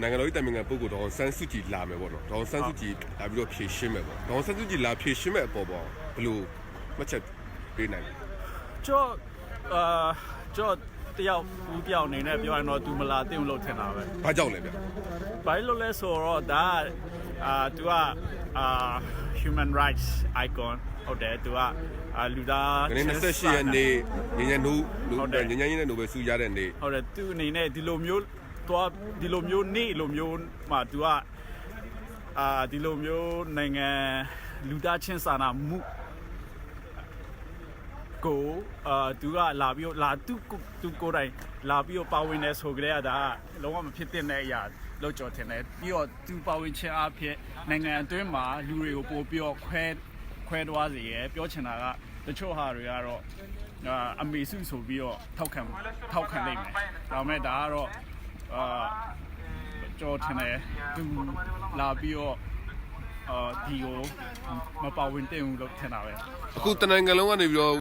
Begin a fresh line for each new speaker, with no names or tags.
နိုင်ငံတော်၏တိုင်ပင်ခံပုဂ္ဂိုလ်ဒေါ်ဆန်းစုကြည်လာမယ်ပေါ့နော်ဒေါ်ဆန်းစုကြည်လာပြီးတော့ဖြည့်ရှင်းမယ်ပေါ့ဒေါ်ဆန်းစုကြည်လာဖြည့်ရှင်းမယ်အပေါ်ပေါ့ဘလို့မှတ်ချက်ပေးနိုင်လဲ
ကျော်အာကျော်တယောက်ဘူးပြောင်းနေနဲ့ပြောရင်တော့သူမလာတင်လို့ထင်တာပဲ
ဘာကြောင့်လဲဗျ
ဘာလို့လဲဆိုတော့ဒါအာသူကအာ human rights icon ဟုတ်တယ်သူကအာလူသား
28ရက်နေ့ညနေနိုး
ဟုတ်တယ်
ညညညနေနိုးပဲစူရတဲ့နေ့
ဟုတ်တယ်သူအနေနဲ့ဒီလိုမျိုး သွားဒီလိုမျိုးနေ့လိုမျိုးမှာ तू ကအာဒီလိုမျိုးနိုင်ငံလူသားချင်းစာနာမှုကိုအာသူကလာပြီးတော့လာသူကိုသူကိုယ်တိုင်လာပြီးတော့ပါဝင်နေဆိုကြတဲ့ကဒါကလုံးဝမဖြစ်တဲ့အရာလောက်ကြော်ထင်တယ်ပြီးတော့သူပါဝင်ခြင်းအဖြစ်နိုင်ငံအတွင်းမှာလူတွေကိုပို့ပြီးတော့ခွဲခွဲသွားစေရယ်ပြောချင်တာကတချို့ဟာတွေကတော့အာအမေစုဆိုပြီးတော့ထောက်ခံထောက်ခံနိုင်မယ်ဒါပေမဲ့ဒါကတော့ အာကြော်ထင်တယ်သူလာပြီးတော့အာဒီကိုမပါဝင်တဲ့ဘူးလို့ထင်တာပဲ
အခုတနင်္ဂနွေလုံးကနေပြီးတော့